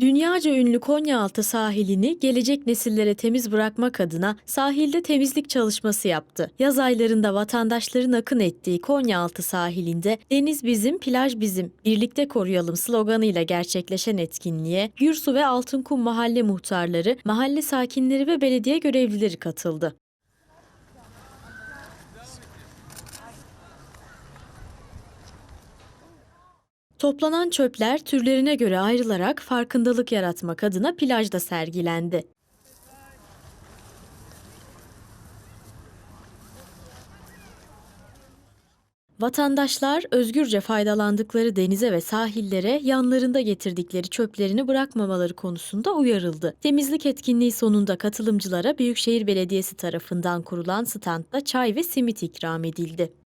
Dünyaca ünlü Konyaaltı sahilini gelecek nesillere temiz bırakmak adına sahilde temizlik çalışması yaptı. Yaz aylarında vatandaşların akın ettiği Konyaaltı sahilinde "Deniz bizim, plaj bizim, birlikte koruyalım" sloganıyla gerçekleşen etkinliğe Gürsu ve Altınkum mahalle muhtarları, mahalle sakinleri ve belediye görevlileri katıldı. Toplanan çöpler türlerine göre ayrılarak farkındalık yaratmak adına plajda sergilendi. Vatandaşlar özgürce faydalandıkları denize ve sahillere yanlarında getirdikleri çöplerini bırakmamaları konusunda uyarıldı. Temizlik etkinliği sonunda katılımcılara Büyükşehir Belediyesi tarafından kurulan standta çay ve simit ikram edildi.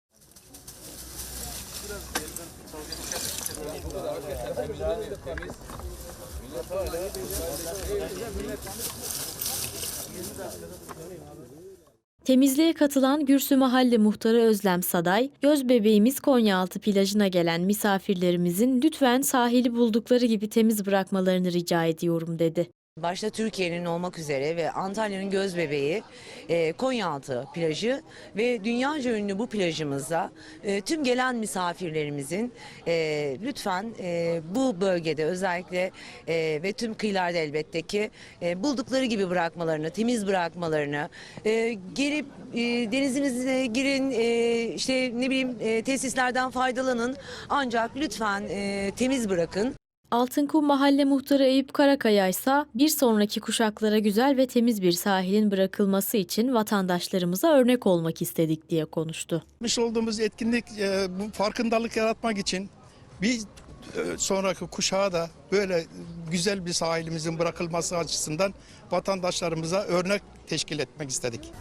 Temizliğe katılan Gürsü Mahalle Muhtarı Özlem Saday, göz bebeğimiz Konyaaltı plajına gelen misafirlerimizin lütfen sahili buldukları gibi temiz bırakmalarını rica ediyorum dedi. Başta Türkiye'nin olmak üzere ve Antalya'nın göz bebeği e, Konyaaltı plajı ve dünyaca ünlü bu plajımızda e, tüm gelen misafirlerimizin e, lütfen e, bu bölgede özellikle e, ve tüm kıyılarda elbette ki e, buldukları gibi bırakmalarını, temiz bırakmalarını, e, gelip e, denizinize girin, e, işte ne bileyim e, tesislerden faydalanın ancak lütfen e, temiz bırakın. Altınkum Mahalle Muhtarı Eyüp Karakaya ise bir sonraki kuşaklara güzel ve temiz bir sahilin bırakılması için vatandaşlarımıza örnek olmak istedik diye konuştu. Yapmış olduğumuz etkinlik e, bu farkındalık yaratmak için bir e, sonraki kuşağa da böyle güzel bir sahilimizin bırakılması açısından vatandaşlarımıza örnek teşkil etmek istedik.